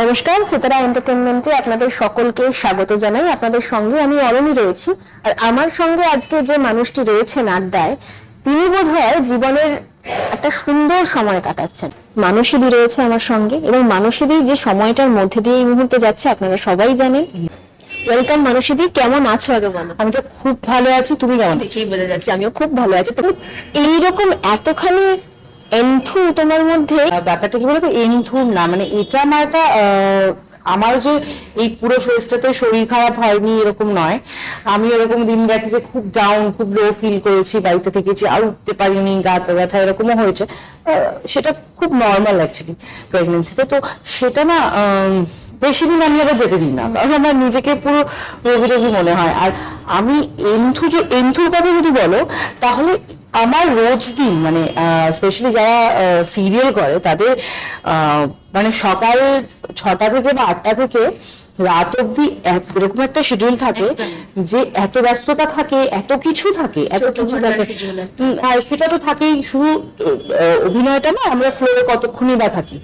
নমস্কার, সিতারা এন্টারটেনমেন্টে আপনাদের সকলকে স্বাগত জানাই। আপনাদের সঙ্গে আমি অরণি রয়েছি। আর আমার সঙ্গে আজকে যে মানুষটি রয়েছেন আড্ডায়, তিনি বোধহয় জীবনের একটা সুন্দর সময় কাটাচ্ছেন। মানসীদি রয়েছে আমার সঙ্গে এবং মানসীদি যে সময়টার মধ্যে দিয়ে এই মুহূর্তে যাচ্ছে, আপনারা সবাই জানেন। ওয়েলকাম মানসীদি কেমন আছো আগে বলো? আমি তো খুব ভালো আছি তুমি কেমন আছো? দেখেই বোঝা যাচ্ছে আমিও খুব ভালো আছি। তো এইরকম এতখানি এন্থু তোমার মধ্যে ব্যাপারটা কি বলতো? এনথুম না মানে এটা আমার একটা আমার যে এই পুরো ফেজটাতে শরীর খারাপ হয়নি এরকম নয়। আমি এরকম দিন গেছে যে খুব ডাউন খুব লো ফিল করেছি বাড়িতে থেকেছি আর উঠতে পারিনি গাতে ব্যথা এরকমও হয়েছে। সেটা খুব নর্মাল অ্যাকচুয়ালি প্রেগনেন্সিতে তো সেটা না বেশি দিন আমি আবার যেতে দিই না কারণ আমার নিজেকে পুরো রবি রবি মনে হয়। আর আমি এন্থু যে- এন্থুর কথা যদি বলো তাহলে আমার রোজ দিন মানে স্পেশালি যারা সিরিয়াল করে তাদের মানে সকাল ছটা থেকে বা আটটা থেকে রাত অব্দি এরকম একটা শিডিউল থাকে যে এত ব্যস্ততা থাকে এত কিছু থাকে এত কিছু থাকে। আর সেটা তো থাকেই শুধু অভিনয়টা না আমরা ফ্লোরে কতক্ষণই বা থাকি।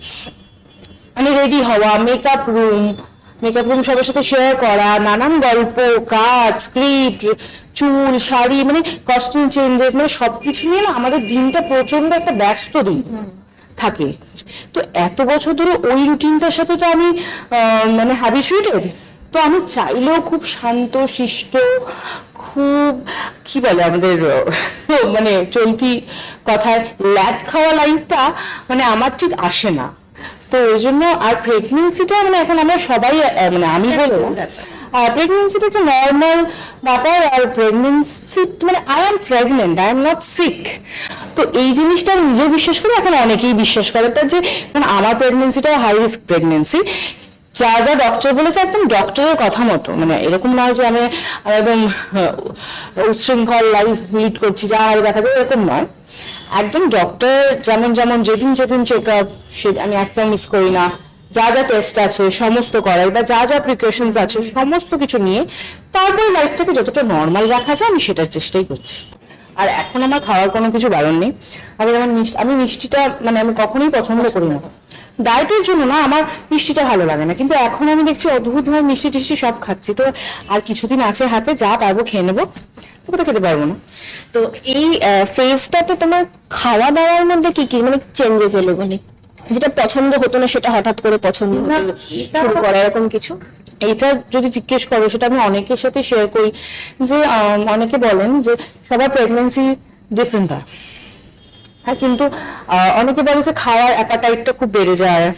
মানে রেডি হওয়া মেকআপ রুম মেকআপ রুম সবার সাথে শেয়ার করা নানান গল্প কাজ স্ক্রিপ্ট চুল শাড়ি মানে কস্টিউম চেঞ্জেস মানে সবকিছু নিয়ে না আমাদের দিনটা প্রচণ্ড একটা ব্যস্ত দিন থাকে। তো এত বছর ধরে ওই রুটিনটার সাথে তো আমি মানে হ্যাবিচুয়েটেড তো আমি চাইলেও খুব শান্ত শিষ্ট খুব কি বলে আমাদের মানে চলতি কথায় ল্যাদ খাওয়া লাইফটা মানে আমার ঠিক আসে না। তো ওই জন্য আর প্রেগনেন্সিটা মানে এখন আমরা সবাই মানে আমি বলব প্রেগনেন্সিটা একটা নর্মাল ব্যাপার আর প্রেগনেন্সি মানে I am pregnant I am not sick তো এই জিনিসটা আমি নিজেও বিশ্বাস করি এখন অনেকেই বিশ্বাস করে তার যে কারণ আমার প্রেগনেন্সিটাও হাই রিস্ক প্রেগনেন্সি যা যা ডক্টর বলেছে একদম ডক্টরের কথা মতো মানে এরকম নয় যে আমি একদম উচ্ছৃঙ্খল লাইফ লিড করছি যা আর দেখা যায় এরকম নয়। একদম ডক্টর যেমন যেমন যেদিন যেদিন চেক আপ সে আমি একদম মিস করি না। যা যা টেস্ট আছে, সমস্ত করাই বা যা যা প্রিকশনস আছে, সমস্ত কিছু নিয়ে তারপর লাইফটাকে যতটা নর্মাল রাখা যায়, আমি সেটার চেষ্টাই করছি। আর এখন আমার খাওয়ার কোনো কিছু বারণ নেই। আগে মিষ্টি আমি মিষ্টিটা মানে আমি কখনোই পছন্দ করি না। ডায়েটের জন্য না আমার মিষ্টিটা ভালো লাগে না। কিন্তু এখন আমি দেখছি অদ্ভুতভাবে মিষ্টি টিষ্টি সব খাচ্ছি। তো আর কিছুদিন আছে হাতে যা পারব খেয়ে নেব। তবে তো খেতে পারব না? তো এই ফেজটাতে তোমার খাওয়া দাওয়ার মধ্যে কি কি মানে চেঞ্জেস এলো মানে? যেটা পছন্দ হতো না সেটা হঠাৎ করে পছন্দ শুরু করা এরকম কিছু? এটা যদি জিজ্ঞেস করো সেটা আমি অনেকের সাথে শেয়ার করি। যে অনেকে বলেন যে সবার প্রেগনেন্সি ডিফারেন্ট হয়। হ্যাঁ কিন্তু অনেকে বলে যে খাওয়ার অ্যাপাটাইটটা খুব বেড়ে যায়।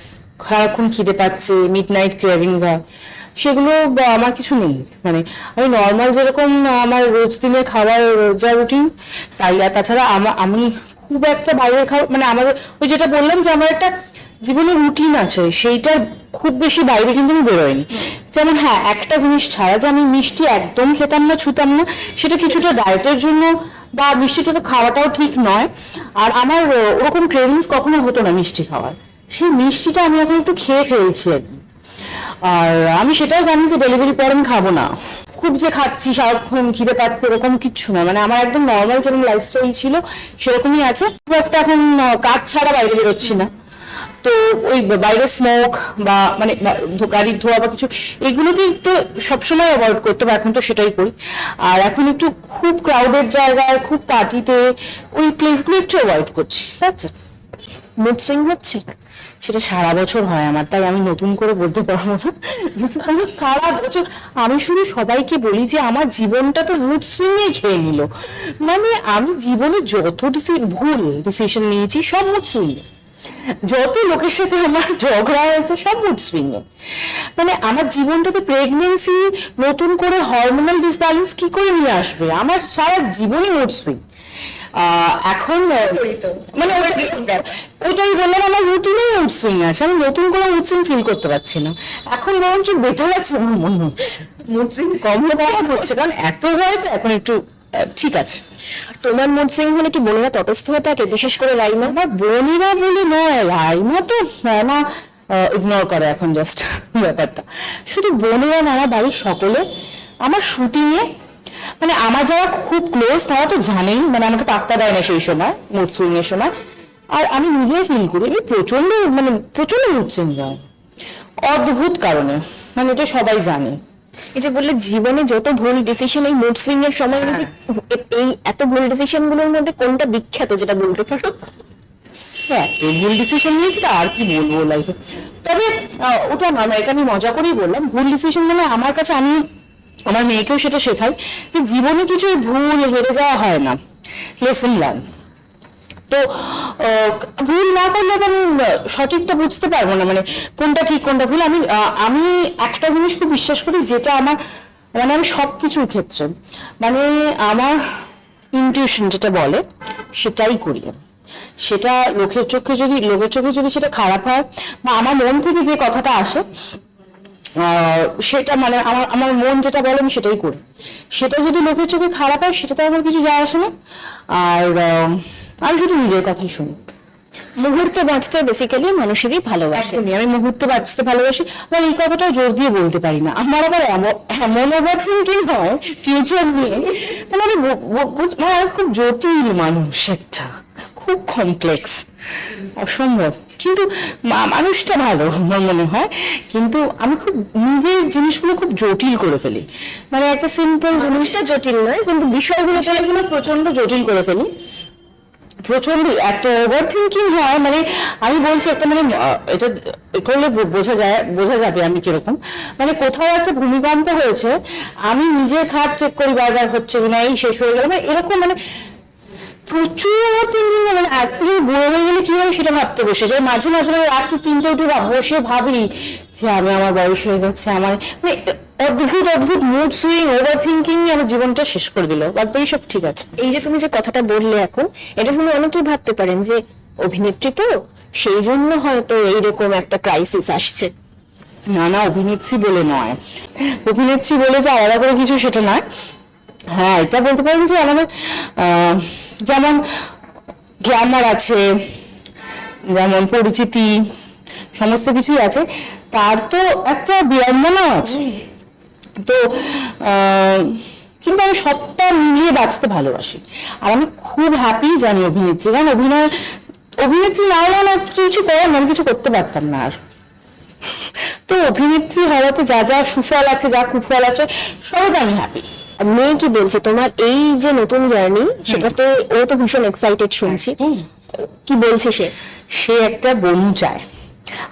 সারাক্ষণ খিদে পাচ্ছে মিড নাইট ক্রেভিংস হয়। সেগুলো আমার কিছু নেই। মানে আমি নর্মাল যেরকম আমার রোজ দিনে খাওয়ার, যা রুটিন তাই, আর তাছাড়া আমা- খুব একটা বাইরের খাওয়া মানে আমাদের, ওই যেটা বললাম যে আমার একটা জীবনের রুটিন আছে, সেইটার খুব বেশি বাইরে কিন্তু আমি বেরোয়নি যেমন হ্যাঁ একটা জিনিস ছাড়া যে আমি মিষ্টি একদম খেতাম না, ছুতাম না, সেটা কিছুটা ডায়েটের জন্য বা মিষ্টিটা তো খাওয়াটাও ঠিক নয়। আর আমার ওরকম ক্রেভিংস কখনো হতো না মিষ্টি খাওয়ার। সেই মিষ্টিটা আমি এখন একটু খেয়ে ফেলছি আর আমি সেটাও জানি যে ডেলিভারি পর আমি খাব না। খুব যে খাচ্ছি, সারাক্ষণ খিদে পাচ্ছে, এরকম কিচ্ছু না। মানে আমার একদম নর্মাল যেরকম লাইফস্টাইল ছিল, সেরকমই আছে। খুব একটা এখন কাজ ছাড়া বাইরে বেরোচ্ছি না। তো ওই বাইরে স্মোক বা মানে গাড়ির ধোয়া বা কিছু, এগুলোকেই তো সবসময় অ্যাভয়েড করতে হবে, এখন তো সেটাই করি। আর এখন একটু খুব ক্রাউডেড জায়গায়, খুব পার্টিতে ওই প্লেসগুলো একটু অ্যাভয়েড করছি. মুড সুইং হচ্ছে? সেটা সারা বছর হয় আমার, তাই আমি নতুন করে বলতে পারব না। আমি সারা বছর, আমি শুধু সবাইকে বলি যে আমার জীবনটা তো মুড সুইংয়ে খেয়ে নিল। মানে আমি জীবনে যত ডিসি- ভুল ডিসিশন নিয়েছি, সব মুড সুইংয়ে যত লোকের সাথে আমার ঝগড়া হয়েছে সব মুড সুইংয়ে মানে আমার জীবনটাতে প্রেগনেন্সি নতুন করে হরমোনাল ডিসব্যালেন্স কি করে নিয়ে আসবে? আমার সারা জীবনে মুড সুইং এখন মানে ওটা- ওটাই বললাম আমার রুটিনে মুড সুইং আছে। আমি নতুন করে মুড সুইং ফিল করতে পারছি না। এখন বরঞ্চ বেটার আছে আমার মনে হচ্ছে। মুড সুইং কম কম হচ্ছে। কারণ এত হয় তো এখন একটু ঠিক আছে। তোমার মুড সুইং হলে কি বোনেরা তটস্থ হয়ে থাকে, বিশেষ করে রাইমা? বা বোনেরা বলে নয়, রাইমা তো না ইগনোর করে এখন জাস্ট ব্যাপারটা। শুধু বোনেরা না আমার বাড়ির সকলে, আমার শুটিংয়ে মানে আমার যারা খুব ক্লোজ তারা তো জানেই মানে আমাকে পাত্তা দেয় না সেই সময় মুড সুইং এর সময়। আর আমি নিজেই ফিল করি আমি প্রচণ্ড মানে প্রচণ্ড মুড সুইং যায় অদ্ভুত কারণে মানে এটা সবাই জানে। এই যে বললে জীবনে যত ভুল ডিসিশন এই মুড সুইং এর সময় এই যে এই এত ভুল ডিসিশনগুলোর মধ্যে কোনটা বিখ্যাত যেটা বলতে পারো? হ্যাঁ তো ভুল ডিসিশন নিয়েছি আর কি বলব লাইফে তবে ওটা মানে এটা আমি মজা করেই বললাম। ভুল ডিসিশন মানে আমার কাছে আমি আমার মেয়েকেও সেটা শেখাই যে জীবনে কিছু ভুল হেরে যাওয়া হয় না। লেসন লার্ন তো না করলে তো আমি সঠিকটা বুঝতে পারব না। মানে কোনটা ঠিক, কোনটা ভুল। আমি আমি একটা জিনিস খুব বিশ্বাস করি, যেটা আমার মানে আমি সব কিছুর ক্ষেত্রে মানে আমার ইনটিউশন যেটা বলে, সেটাই করি আমি। সেটা লোকের চোখে যদি, লোকের চোখে যদি সেটা খারাপ হয়, বা আমার মন থেকে যে কথাটা আসে সেটা মানে আমার আমার মন যেটা বলে, আমি সেটাই করি। সেটা যদি লোকের চোখে খারাপ হয়, সেটাতে আমার কিছু যায় আসে না। আর আমি শুধু নিজের কথাই শুনি। মুহূর্তে বাঁচতে বেসিক্যালি মানুষেরই ভালোবাসে। আমি মুহূর্তে বাঁচতে ভালোবাসি আবার এই কথাটা জোর দিয়ে বলতে পারি না। আমার আবার এমন ওভার থিঙ্কিং হয় ফিউচার নিয়ে। মানে আমি মানে খুব জটিল মানুষ একটা খুব কমপ্লেক্স অসম্ভব। কিন্তু মানুষটা ভালো আমার মনে হয়। কিন্তু আমি খুব নিজের জিনিসগুলো খুব জটিল করে ফেলি। মানে একটা সিম্পল জিনিসটা জটিল নয় কিন্তু বিষয়গুলো প্রচণ্ড জটিল করে ফেলি। প্রচণ্ড একটা ওভার থিঙ্কিং হয় মানে আমি বলছি একটা মানে এটা করলে বোঝা যায়, বোঝা যাবে আমি কীরকম। মানে কোথাও একটা ভূমিকম্প হয়েছে, আমি নিজের খাট চেক করি বারবার হচ্ছে কিনা, এই শেষ হয়ে গেল মানে এরকম মানে প্রচুর ওভার থিঙ্কিং মানে আজ থেকে বুড়ো হয়ে গেলে কি হবে সেটা ভাবতে বসে যাই মাঝে মাঝে মানে রাত্রি তিনটে উঠে বসে ভাবি যে আমি আমার বয়স হয়ে গেছে আমার মানে অদ্ভুত অদ্ভুত মুড সুইং ওভার থিঙ্কিং আমার জীবনটা শেষ করে দিল। বাদ সব ঠিক আছে। এই যে তুমি যে কথাটা বললে এখন এটা শুনে অনেকেই ভাবতে পারেন যে অভিনেত্রী তো সেই জন্য হয়তো এইরকম একটা ক্রাইসিস আসছে। না না অভিনেত্রী বলে নয়। অভিনেত্রী বলে যে আলাদা করে কিছু সেটা নয়। হ্যাঁ এটা বলতে পারেন যে আমাদের আহ, যেমন গ্ল্যামার আছে, যেমন পরিচিতি, সমস্ত কিছুই আছে, তার তো একটা বিড়ম্বনা আছে। তো কিন্তু আমি সবটা মিলিয়ে বাঁচতে ভালোবাসি। আর আমি খুব হ্যাপি জানি অভিনেত্রী, কারণ অভিনয়, অভিনেত্রী না হলে না কিছু করার আমি কিছু করতে পারতাম না আর। তো অভিনেত্রী হওয়াতে যা যা সুফল আছে, যা কুফল আছে, সবাই আমি হ্যাপি আর মেয়ে কি বলছে তোমার এই যে নতুন জার্নি সেটাতে ও তো ভীষণ এক্সাইটেড শুনছি। কি বলছে সে? সে একটা বনু চায়।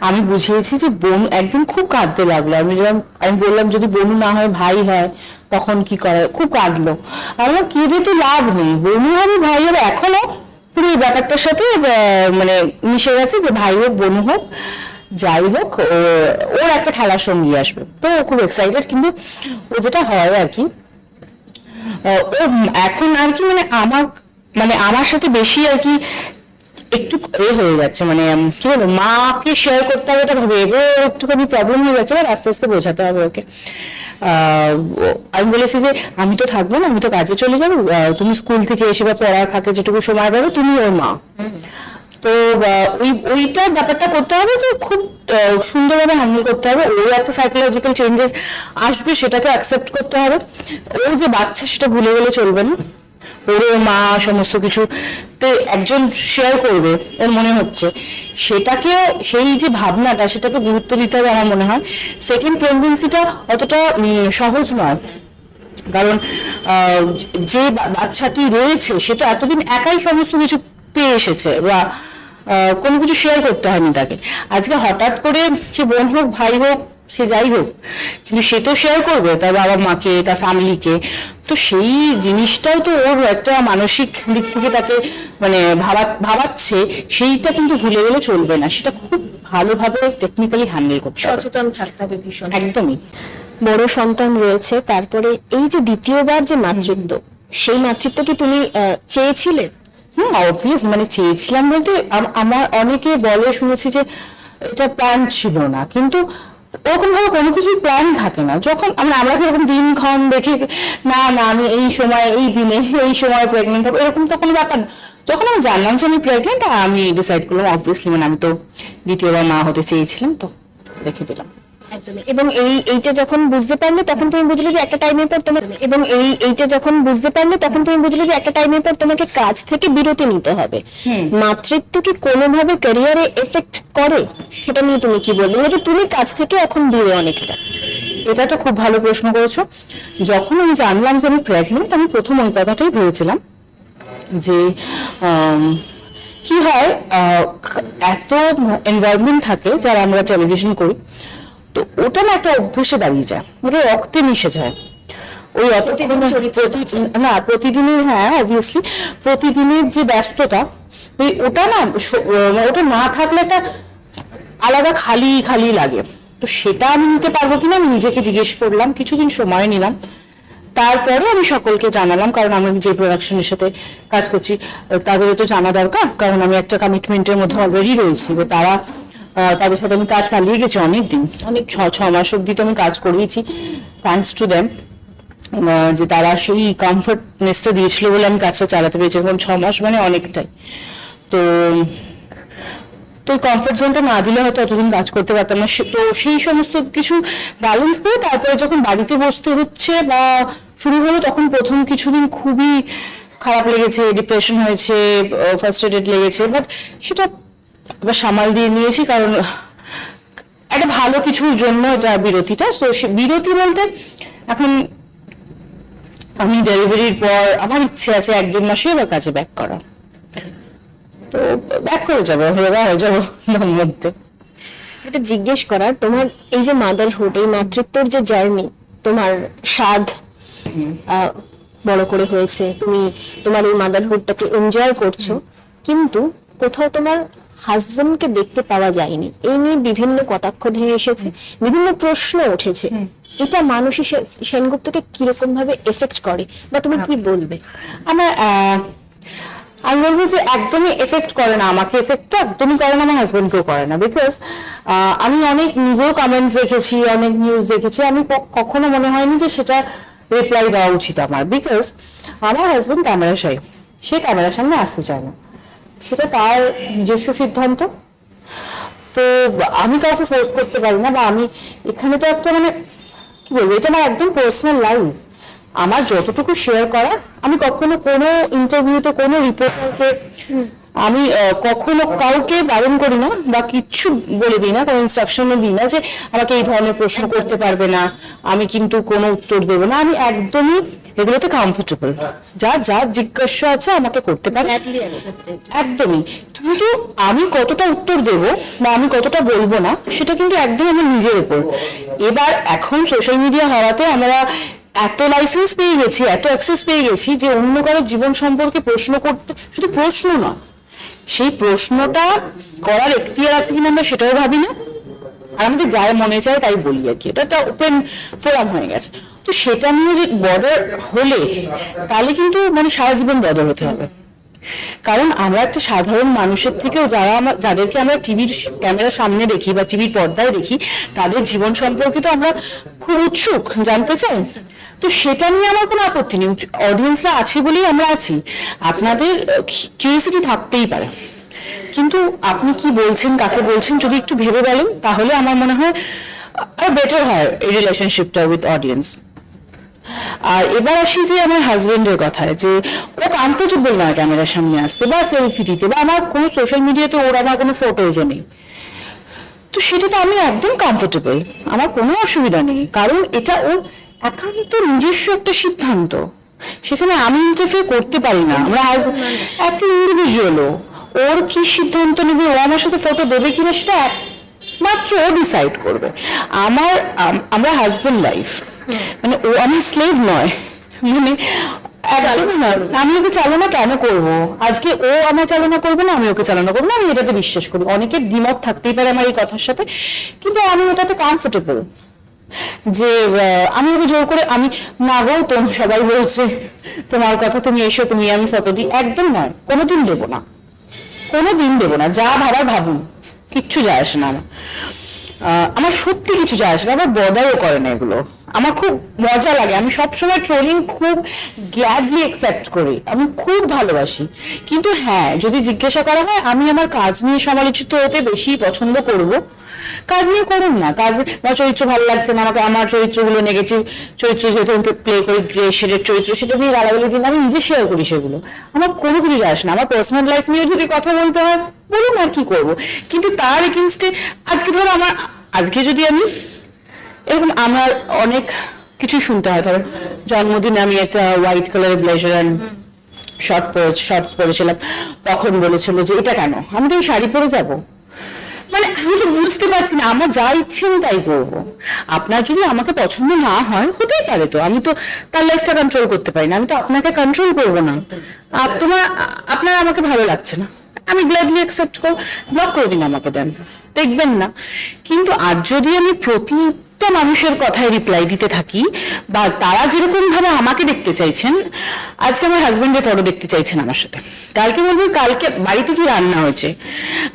আমি বুঝিয়েছি যে বোন একদিন খুব কাঁদতে লাগল। আমি আমি বললাম যদি বনু না হয় ভাই হয় তখন কি করে? খুব কাঁদলো। আমি বললাম, কেঁদে তো লাভ নেই। বনু হবে ভাই হবে এখনও পুরো এই ব্যাপারটার সাথে মানে মিশে গেছে যে ভাই হোক বনু হোক যাই হোক ও- ওর একটা খেলার সঙ্গী আসবে। তো খুব এক্সাইটেড কিন্তু ও যেটা হয় আর কি ও এখন আর কি মানে আমার মানে আমার সাথে বেশি আর কি একটু এ হয়ে যাচ্ছে মানে কি বলব, মাকে শেয়ার করতে হবে, এটা ভেবে একটুখানি প্রবলেম হয়ে যাচ্ছে আর আস্তে আস্তে বোঝাতে হবে ওকে। আমি বলেছি যে, আমি তো থাকব না, আমি তো কাজে চলে যাব তুমি স্কুল থেকে এসে বা পড়ার ফাঁকে যেটুকু সময় পাবে, তুমি ওর মা। তো ওই ওইটার ব্যাপারটা করতে হবে যে খুব সুন্দরভাবে হ্যান্ডেল করতে হবে। ওর একটা সাইকোলজিক্যাল চেঞ্জেস আসবে, সেটাকে অ্যাকসেপ্ট করতে হবে। ও যে বাচ্চা, সেটা ভুলে গেলে চলবে না। ওর ওর মা, সমস্ত কিছু তো একজন শেয়ার করবে, ওর মনে হচ্ছে। সেটাকে, সেই যে ভাবনাটা, সেটাকে গুরুত্ব দিতে হবে আমার মনে হয়। সেকেন্ড প্রেগনেন্সিটা অতটা সহজ নয়। কারণ যে বাচ্চাটি রয়েছে সেটা এতদিন একাই সমস্ত কিছু পেয়ে এসেছে বা আহ, কোনো কিছু শেয়ার করতে হয়নি তাকে। আজকে হঠাৎ করে সে বোন হোক ভাই হোক সে যাই হোক কিন্তু সে তো শেয়ার করবে তার বাবা মাকে তার ফ্যামিলিকে তো সেই জিনিসটাও তো ওর একটা মানসিক দিক থেকে তাকে মানে ভাবা ভাবাচ্ছে সেইটা কিন্তু ভুলে গেলে চলবে না। সেটা খুব ভালোভাবে টেকনিক্যালি হ্যান্ডেল করতে সচেতন থাকতে হবে ভীষণ। একদমই। বড় সন্তান রয়েছে তারপরে এই যে দ্বিতীয়বার যে মাতৃত্ব সেই মাতৃত্ব কি তুমি আহ, চেয়েছিলে? হুম অবভিয়াস মানে চেয়েছিলাম বলতে আম- আমার অনেকে বলে, শুনেছি যে এটা প্ল্যান ছিল না। কিন্তু ওরকম ভাবে কোনো কিছুই প্ল্যান থাকে না। যখন আমরা আমরা এরকম দিনক্ষণ দেখে না না, আমি এই সময়, এই দিনে, এই সময় প্রেগনেন্ট হব, এরকম তো কোনো ব্যাপার না। যখন আমি জানলাম যে আমি প্রেগনেন্ট আমি ডিসাইড করলাম অবভিয়াসলি মানে আমি তো দ্বিতীয়বার মা হতে চেয়েছিলাম, তো রেখে দিলাম একদমই। এবং এই এইটা যখন বুঝতে পারলে তখন তুমি বুঝলে যে একটা টাইমের পর তোমার এবং এই এইটা যখন বুঝতে পারলে তখন তুমি বুঝলে যে একটা টাইমের পর তোমাকে কাজ থেকে বিরতি নিতে হবে। মাতৃত্ব কি কোনোভাবে ক্যারিয়ারে এফেক্ট করে? সেটা নিয়ে তুমি কি বলবে যেহেতু তুমি কাজ থেকে এখন দূরে অনেকটা। এটা তো খুব ভালো প্রশ্ন করেছ। যখন আমি জানলাম যে আমি প্রেগনেন্ট আমি প্রথম ওই কথাটাই ভেবেছিলাম যে কি হয় এত এনভায়রনমেন্ট থাকে যারা আমরা টেলিভিশন করি। তো ওটা না একটা অভ্যেসে দাঁড়িয়ে যায় ওটা রক্তে মিশে যায়। ওই প্রতিদিন না প্রতিদিনের হ্যাঁ অবভিয়াসলি প্রতিদিনের যে ব্যস্ততা ওই ওটা না স- ওটা না থাকলে একটা আলাদা খালি খালি লাগে। তো সেটা আমি নিতে পারব কিনা আমি নিজেকে জিজ্ঞেস করলাম কিছুদিন সময় নিলাম। তারপরে আমি সকলকে জানালাম কারণ আমি যে প্রোডাকশনের সাথে কাজ করছি তাদেরও তো জানা দরকার কারণ আমি একটা কমিটমেন্টের মধ্যে অলরেডি রয়েছি তারা তাদের সাথে আমি কাজ চালিয়ে গেছি অনেক দিন অনেক ছ ছ মাস অব্দি তো আমি কাজ করিয়েছি। থ্যাঙ্কস টু দেম যে তারা সেই কমফর্টনেসটা দিয়েছিল বলে আমি কাজটা চালাতে পেরেছি এখন ছ মাস মানে অনেকটাই। তো তো কমফর্ট জোনটা না দিলে হয়তো অতদিন কাজ করতে পারতাম না। তো সেই সমস্ত কিছু ব্যালেন্স করে তারপরে যখন বাড়িতে বসতে হচ্ছে বা শুরু হলো, তখন প্রথম কিছুদিন খুবই খারাপ লেগেছে ডিপ্রেশন হয়েছে ফার্স্টেডেড লেগেছে। বাট সেটা এবার সামাল দিয়ে নিয়েছি কারণ একটা ভালো কিছুর জন্য এটা বিরতিটা। তো সে- বিরতি বলতে এখন আমি ডেলিভারির পর আমার ইচ্ছে আছে এক দেড় মাসে এবার কাজে ব্যাক করা। তো ব্যাক করে যাব হয়ে হয়ে যাব মধ্যে। যেটা জিজ্ঞেস করার তোমার এই যে মাদারহুড এই মাতৃত্বর যে জার্নি তোমার স্বাদ বড় করে হয়েছে তুমি তোমার এই মাদারহুডটাকে এনজয় করছ কিন্তু কোথাও তোমার হাজবেন্ডকে দেখতে পাওয়া যায়নি। এই নিয়ে বিভিন্ন কটাক্ষ ধেয়ে এসেছে বিভিন্ন প্রশ্ন উঠেছে। এটা মানসী সে- সেনগুপ্তকে কীরকম ভাবে এফেক্ট করে বা তুমি কি বলবে? আমার আমি বলব যে একদমই এফেক্ট করে না আমাকে। এফেক্ট একদমই করে না আমার হাজবেন্ডকেও করে না। বিকজ আমি অনেক নিজেও কমেন্টস দেখেছি অনেক নিউজ দেখেছি। আমি কখনো মনে হয়নি যে সেটা রিপ্লাই দেওয়া উচিত আমার। বিকজ আমার হাজবেন্ড ক্যামেরা সাই সে ক্যামেরার সামনে আসতে চায় না। সেটা তার নিজস্ব সিদ্ধান্ত। তো আমি কাউকে ফোর্স করতে পারি না বা আমি এখানে তো একটা মানে কি বলব, এটা আমার একদম পার্সোনাল লাইফ আমার যতটুকু শেয়ার করার, আমি কখনো কোনো ইন্টারভিউতে কোনো রিপোর্টারকে আমি কখনো কাউকে বারণ করি না বা কিচ্ছু বলে দিই না, কোনো ইনস্ট্রাকশনও দিই না যে আমাকে এই ধরনের প্রশ্ন করতে পারবে না, আমি কিন্তু কোনো উত্তর দেবো না। আমি একদমই এগুলোতে কমফোর্টেবল যা যা জিজ্ঞাসা আছে আমাকে করতে পারে। একদমই। কিন্তু আমি কতটা উত্তর দেব বা আমি কতটা বলব না সেটা কিন্তু একদম আমার নিজের উপর। এবার এখন সোশ্যাল মিডিয়া হওয়াতে আমরা এত লাইসেন্স পেয়ে গেছি এত অ্যাক্সেস পেয়ে গেছি যে অন্য কারোর জীবন সম্পর্কে প্রশ্ন করতে শুধু প্রশ্ন না সেই প্রশ্নটা করার এখতিয়ার আছে কিনা আমরা সেটাও ভাবি না। আর আমাদের যাই মনে চায় তাই বলি আর কি। এটা একটা ওপেন ফোরাম হয়ে গেছে। তো সেটা নিয়ে যে বদর হলে, তাহলে কিন্তু মানে সারা জীবন বদর হতে হবে। কারণ আমরা একটা সাধারণ মানুষের থেকেও যারা যাদেরকে আমরা টিভির ক্যামেরার সামনে দেখি বা টিভির পর্দায় দেখি, তাদের জীবন সম্পর্কে তো আমরা খুব উৎসুক, জানতে চাই। তো সেটা নিয়ে আমার কোনো আপত্তি নেই। অডিয়েন্সরা আছে বলেই আমরা আছি। আপনাদের কিউরিয়াসিটি থাকতেই পারে। কিন্তু আপনি কি বলছেন কাকে বলছেন যদি একটু ভেবে বলেন তাহলে আমার মনে হয় আরও বেটার হয় এই রিলেশনশিপটা উইথ অডিয়েন্স আর এবার আসি যে আমার হাজবেন্ডের কথায় যে ও কমফোর্টেবল না ক্যামেরার সামনে আসতে বা সেলফি দিতে বা আমার কোনো সোশ্যাল মিডিয়াতে ওর আমার কোনো ফটোজও নেই। তো সেটাতে আমি একদম কমফোর্টেবল আমার কোনো অসুবিধা নেই কারণ এটা ওর একান্ত নিজস্ব একটা সিদ্ধান্ত। সেখানে আমি ইন্টারফেয়ার করতে পারি না আমরা একটা ইন্ডিভিজুয়ালও ওর কি সিদ্ধান্ত নেবে? ও আমার সাথে ফটো দেবে কিনা সেটা একমাত্র ও ডিসাইড করবে। আমার আম- আমরা হাজবেন্ড লাইফ মানে ও আমার স্লেভ নয়। মানে আমি ওকে চালনা কেন করব? আজকে ও আমার চালনা করবে না আমি ওকে চালনা করব না আমি এটাতে বিশ্বাস করি। অনেকের দ্বিমত থাকতেই পারে আমার এই কথার সাথে। কিন্তু আমি ওটাতে কমফোর্টেবল যে আমি ওকে জোর করে আমি না গো তো সবাই বলছে তোমার কথা তুমি এসো তুমি আমি ফটো দিই। একদম নয়। কোনোদিন দেবো না। কোনোদিন দেবো না, যা ভাবার ভাবুন, কিচ্ছু যায় আসে না আমার। আমার সত্যি কিছু যায় আসে না, আমার বদায়ও করে না এগুলো। আমার খুব মজা লাগে। আমি সবসময় ট্রোলিং খুব গ্ল্যাডলি অ্যাকসেপ্ট করি। আমি খুব ভালোবাসি। কিন্তু হ্যাঁ যদি জিজ্ঞাসা করা হয়, আমি আমার কাজ নিয়ে সমালোচিত হতে বেশি পছন্দ করব। কাজ নিয়ে করুন না। কাজ, আমার চরিত্র ভালো লাগছে না, আমাকে, আমার চরিত্রগুলো নেগেটিভ চরিত্র যেহেতু আমি প্লে করি গ্রে চরিত্র, সেটা নিয়ে গালাগালি দিন, আমি নিজে শেয়ার করি সেগুলো। আমার কোনো কিছু যায় আসে না। আমার পার্সোনাল লাইফ নিয়ে যদি কথা বলতে হয়, বলুন আর কি করব। কিন্তু তার এগেনস্টে আজকে ধরো আমার, আজকে যদি আমি এরকম আমার অনেক কিছু শুনতে হয়। ধরো, জন্মদিনে আমি একটা হোয়াইট কালারের ব্লেজার অ্যান্ড শর্ট পরে শর্টস পরেছিলাম। তখন বলেছিল যে, এটা কেন? আমি তো এই শাড়ি পরে যাব। মানে আমি তো বুঝতে পারছি না, আমার যা ইচ্ছে তাই করব। আপনার যদি আমাকে পছন্দ না হয়, হতেই পারে তো। আমি তো তার লাইফটা কন্ট্রোল করতে পারি না। আমি তো আপনাকে কন্ট্রোল করব না। আপ তোমার, আপনার আমাকে ভালো লাগছে না। আমি গ্ল্যাডলি অ্যাকসেপ্ট কর ব্লক করে দিন আমাকে দেন। দেখবেন না। কিন্তু আর যদি আমি প্রতিটা মানুষের কথায় রিপ্লাই দিতে থাকি বা তারা যেরকম ভাবে আমাকে দেখতে চাইছেন আজকে আমার হাজব্যান্ডের ফটো দেখতে চাইছেন আমার সাথে। কালকে বলব কালকে বাড়িতে কি রান্না হয়েছে?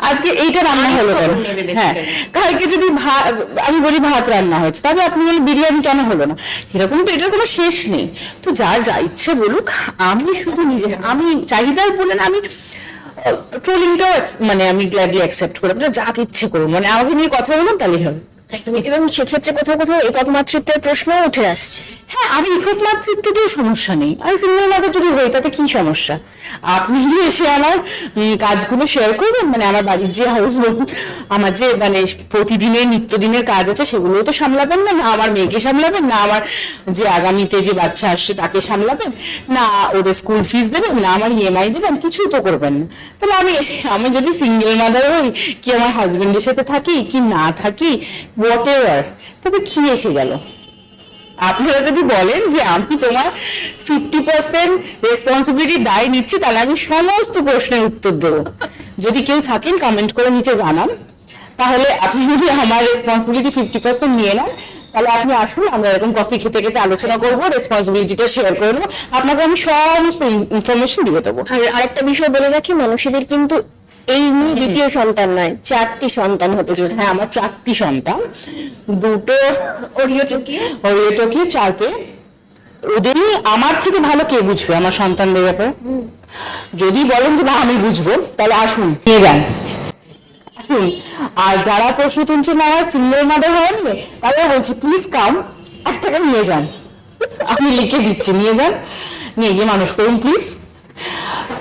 আজকে এইটা রান্না হলো কেন। হ্যাঁ কালকে যদি ভাত আমি বলি ভাত রান্না হয়েছে তবে আপনি বলেন বিরিয়ানি কেন হলো না? এরকম তো এটার কোনো শেষ নেই। তো যার যা ইচ্ছে বলুক আমি শুধু নিজে আমি চাহিদার বলেন আমি ট্রোলিংটাও মানে আমি গ্ল্যাডলি অ্যাকসেপ্ট করি। আপনারা যা ইচ্ছে করুন মানে আমাকে নিয়ে কথা বলুন তাহলেই হবে। একদমই। এবং সেক্ষেত্রে কোথাও কোথাও একক মাতৃত্বের প্রশ্ন উঠে আসছে। হ্যাঁ আমি একক মাতৃত্বতেও সমস্যা নেই। আমি সিঙ্গেল মাদার যদি হই তাতে কি সমস্যা? আপনি এসে আমার কাজগুলো শেয়ার করবেন? মানে আমার বাড়ির যে হাউস আমার যে মানে প্রতিদিনের, নিত্যদিনের কাজ আছে, সেগুলোও তো সামলাবেন না। না আমার মেয়েকে সামলাবেন, না আমার যে আগামীতে যে বাচ্চা আসছে, তাকে সামলাবেন, না ওদের স্কুল ফিস দেবেন, না আমার ইএমআই দেবেন, কিছুই তো করবেন না। তাহলে আমি আমি যদি সিঙ্গেল মাদার হই, কি আমার হাজবেন্ডের সাথে থাকি, কি না থাকি? হোয়াট এভার তবে কি এসে গেল? আপনারা যদি বলেন যে আমি তোমার ফিফটি পার্সেন্ট রেসপন্সিবিলিটি দায় নিচ্ছি তাহলে আমি সমস্ত প্রশ্নের উত্তর দেবো। যদি কেউ থাকেন কমেন্ট করে নিচে জানান। তাহলে আপনি যদি আমার রেসপন্সিবিলিটি ফিফটি পার্সেন্ট নিয়ে নেন তাহলে আপনি আসুন আমরা এরকম কফি খেতে খেতে আলোচনা করব রেসপন্সিবিলিটিটা শেয়ার করে নেব। আপনাকে আমি সমস্ত ইনফরমেশন দিয়ে দেবো। আর আরেকটা বিষয় বলে রাখি মানুষেদের কিন্তু এই দ্বিতীয় সন্তান নয়, চারটি সন্তান হতে চলে হ্যাঁ আমার চারটি সন্তান। দুটো ওরিও টোকিও ওরিও টোকিও চার পেয়ে ওদেরই আমার থেকে ভালো কে বুঝবে? আমার সন্তানদের ব্যাপারে? যদি বলেন যে, না, আমি বুঝব, তাহলে আসুন, নিয়ে যান। আর যারা প্রশ্ন তুলছেন আমার সিঙ্গেল মাদার হয়নি তাদের বলছি প্লিজ কাম একটাকে নিয়ে যান। আমি লিখে দিচ্ছি, নিয়ে যান। নিয়ে গিয়ে মানুষ করুন প্লিজ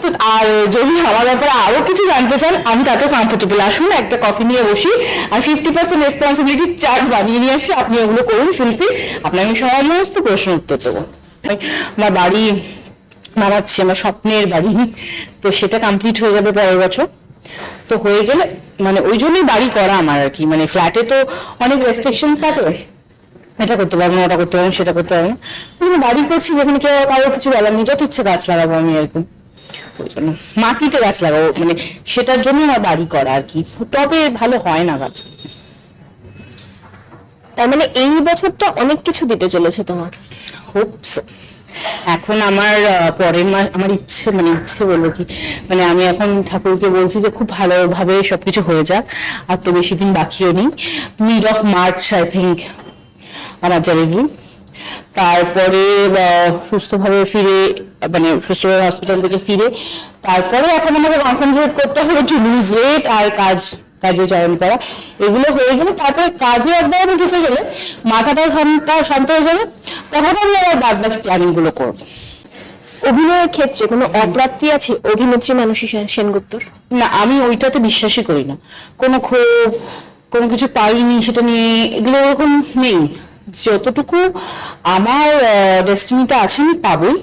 তো, আর যদি আমার ব্যাপারে আরও কিছু জানতে চান, আমি তাতে কমফোর্টেবল আসুন, একটা কফি নিয়ে বসি, আর ফিফটি পার্সেন্ট রেসপন্সিবিলিটি চার্ট বানিয়ে নিয়ে আসি, আপনি ওগুলো করুন ফুলফিল আপনার আমি সমস্ত প্রশ্ন উত্তর দেবো। আমার বাড়ি বানাচ্ছি আমার স্বপ্নের বাড়ি। তো সেটা কমপ্লিট হয়ে যাবে পরের বছর। তো হয়ে গেলে মানে ওই জন্যই বাড়ি করা আমার আর কি। মানে ফ্ল্যাটে তো অনেক রেস্ট্রিকশন থাকে। এটা করতে পারব না ওটা করতে পারব সেটা করতে পারব না। বাড়ি করছি যেখানে কেউ কারোর কিছু বলার নেই যত ইচ্ছে গাছ লাগাবো আমি এরকম ওই জন্য। মাটিতে গাছ লাগাবো মানে সেটার জন্য আমার বাড়ি করা আর কি। টবে ভালো হয় না গাছ। তার মানে এই বছরটা অনেক কিছু দিতে চলেছে তোমাকে? হোপ এখন আমার পরের মাস আমার ইচ্ছে মানে ইচ্ছে বলব কি মানে আমি এখন ঠাকুরকে বলছি যে খুব ভালোভাবে সবকিছু হয়ে যাক আর তো বেশি দিন বাকিও নেই। Mid of March I think আমার ডেলিভারি তারপরে সুস্থভাবে ফিরে মানে সুস্থভাবে হসপিটাল থেকে ফিরে তারপরে এখন আমাকে কনসেন্ট্রেট করতে হবে টু লুজ ওয়েট আর কাজ কাজে জয়েন করা। এগুলো হয়ে গেলে তারপরে কাজে একবার আমি ঢুকে গেলে মাথাটাও শান্ত শান্ত হয়ে যাবে। তখন আমি আবার বাদ বাকি প্ল্যানিংগুলো করব। অভিনয়ের ক্ষেত্রে কোনো অপ্রাপ্তি আছে? অভিনেত্রী মানসী সেন- সেনগুপ্তর? না আমি ওইটাতে বিশ্বাসই করি না। কোনো ক্ষোভ কোনো কিছু পাইনি সেটা নিয়ে এগুলো ওরকম নেই। যতটুকু আমার ডেস্টিনিতে আছে আমি পাবই।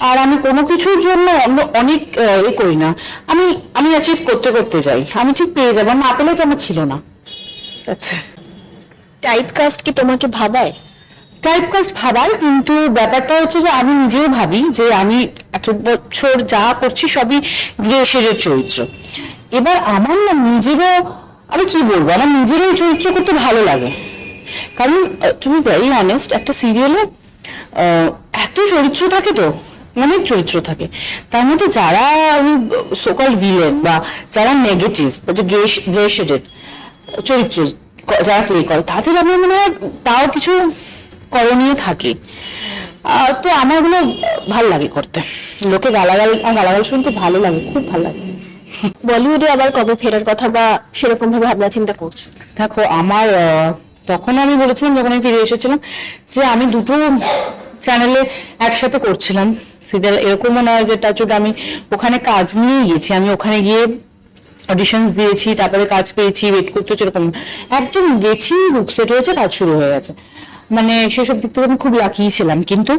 আর আমি কোনো কিছুর জন্য অন্য অনেক এ করি না। আমি আমি অ্যাচিভ করতে করতে যাই। আমি ঠিক পেয়ে যাব না পেলে কি আমার ছিল না। আচ্ছা। টাইপ কাস্ট কি তোমাকে ভাবায়? টাইপকাস্ট ভাবায় কিন্তু ব্যাপারটা হচ্ছে যে আমি নিজেও ভাবি যে আমি এত বছর যা করছি সবই গ্রে শেডের চরিত্র। এবার আমার না নিজেরও আমি কি বলব? আমার নিজেরও চরিত্র করতে ভালো লাগে। কারণ তুমি ভেরি অনেস্ট একটা সিরিয়ালে এত চরিত্র থাকে তো অনেক চরিত্র থাকে। তার মধ্যে যারা আমি সোকাল ভিলেন বা যারা নেগেটিভ যে গ্রে শেডেড চরিত্র যারা প্লে করে তাদের আমার মনে হয় তাও কিছু করণীয় থাকে। তো আমার ওগুলো ভালো লাগে করতে। লোকে গালাগাল গালাগাল শুনতে ভালো লাগে খুব ভালো লাগে। বলিউডে আবার কবে ফেরার কথা বা সেরকম ভাবে ভাবনা চিন্তা করছ? দেখো আমার তখন আমি বলেছিলাম, যখন আমি ফিরে এসেছিলাম, যে আমি দুটো চ্যানেলে একসাথে করছিলাম। সিরিয়াল এরকমও নয় যে টাচুড আমি ওখানে কাজ নিয়ে গেছি। আমি ওখানে গিয়ে অডিশনস দিয়েছি, তারপরে কাজ পেয়েছি ওয়েট করতে হচ্ছে এরকম। না। একদম গেছি বুক সেট হয়েছে, কাজ শুরু হয়ে গেছে। মানে সেসব দিক থেকে আমি খুব লাকি ছিলাম। কিন্তু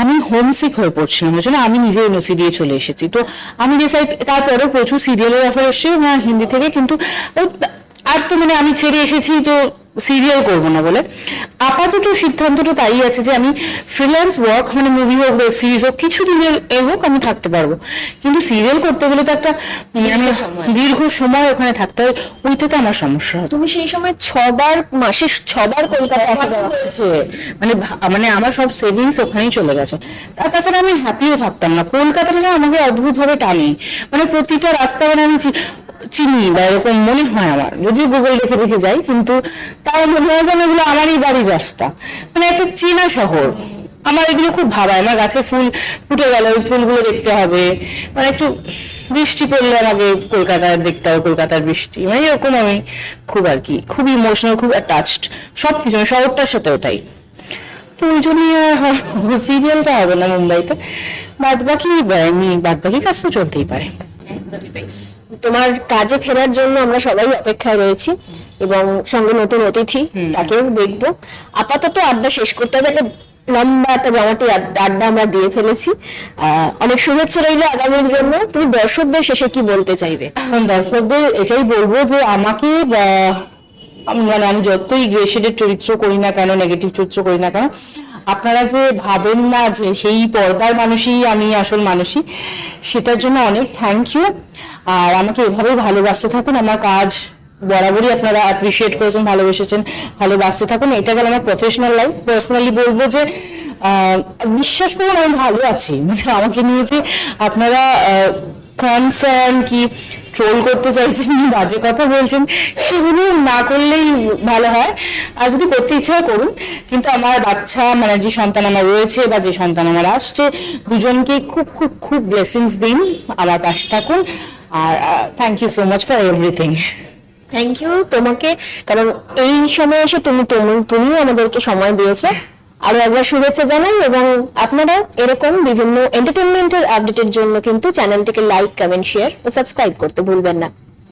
আমি হোমসিক হয়ে পড়ছিলাম, ওই জন্য আমি নিজে এনওসি দিয়ে চলে এসেছি। তো আমি ডিসাইড তারপরেও প্রচুর সিরিয়ালের অফার এসছে হিন্দি থেকে। কিন্তু আর তো মানে আমি ছেড়ে এসেছি তো সিরিয়াল করব না বলে। আপাতত সিদ্ধান্তটা তাই আছে যে আমি ফ্রিল্যান্স ওয়ার্ক মানে মুভি হোক ওয়েব সিরিজ হোক কিছু দিনের এ হোক আমি থাকতে পারব। কিন্তু সিরিয়াল করতে গেলে তো একটা দীর্ঘ সময়। ওখানে থাকতে হয় ওইটাতে আমার সমস্যা হয়। তুমি সেই সময় ছবার মাসে ছবার কলকাতা হয়েছে। মানে মানে আমার সব সেভিংস ওখানেই চলে গেছে। আর তাছাড়া আমি হ্যাপিও থাকতাম না। কলকাতাটা আমাকে অদ্ভুতভাবে টানে। মানে প্রতিটা রাস্তা মানে আমি চিনি বা এরকম মনে হয় আমার। যদিও গুগল দেখে দেখে যাই, কিন্তু তাও মনে হয় যেন এগুলো আমারই বাড়ির রাস্তা। মানে একটা চেনা শহর। আমার এগুলো খুব ভাবায়। আমার গাছে ফুল ফুটে গেল, ওই ফুলগুলো দেখতে হবে। মানে একটু বৃষ্টি পড়লে আমাকে কলকাতার দেখতে হবে, কলকাতার বৃষ্টি। মানে এরকম আমি খুব আর কি খুব ইমোশনাল খুব অ্যাটাচড সব কিছু শহরটার সাথে ওটাই তো ওই জন্যই সিরিয়ালটা হবে না মুম্বাইতে। বাদ বাকি বাদ বাকি কাজ তো চলতেই পারে। তোমার কাজে ফেরার জন্য আমরা সবাই অপেক্ষায় রয়েছি এবং সঙ্গে নতুন অতিথি তাকেও দেখব। আপাতত আড্ডা শেষ করতে হবে একটা লম্বা একটা জমাটি আড্ডা আমরা দিয়ে ফেলেছি। আহ, অনেক শুভেচ্ছা রইল আগামীর জন্য। তুমি দর্শকদের শেষে কি বলতে চাইবে? দর্শকদের এটাই বলব যে আমাকে মানে আমি যতই গ্রেসেডের চরিত্র করি না কেন নেগেটিভ চরিত্র করি না কেন আপনারা যে ভাবেন না যে সেই পর্দার মানুষই আমি আসল মানুষই সেটার জন্য অনেক থ্যাংক ইউ আর আমাকে এভাবে ভালোবাসতে থাকুন। আমার কাজ বরাবরই আপনারা অ্যাপ্রিসিয়েট করেছেন, ভালোবেসেছেন, ভালোবাসতে থাকুন। এটা গেল আমার প্রফেশনাল লাইফ পার্সোনালি বলব যে বিশ্বাস করুন আমি ভালো আছি। মানে আমাকে নিয়ে যে আপনারা কনসার্ন কি ট্রোল করতে চাইছেন, বাজে কথা বলছেন, সেগুলো না করলেই ভালো হয়। আর যদি করতে ইচ্ছা করুন। কিন্তু আমার বাচ্চা মানে যে সন্তান আমার রয়েছে বা যে সন্তান আমার আসছে, দুজনকে খুব খুব খুব ব্লেসিংস দিন। আমার পাশে থাকুন। আর thank you so much for everything thank you তোমাকে। কারণ এই সময় এসে তুমি- তুমিও আমাদেরকে সময় দিয়েছ। আরও একবার শুভেচ্ছা জানাই এবং আপনারা এরকম বিভিন্ন এন্টারটেনমেন্টের আপডেটের জন্য কিন্তু চ্যানেলটিকে লাইক কমেন্ট শেয়ার ও সাবস্ক্রাইব করতে ভুলবেন না।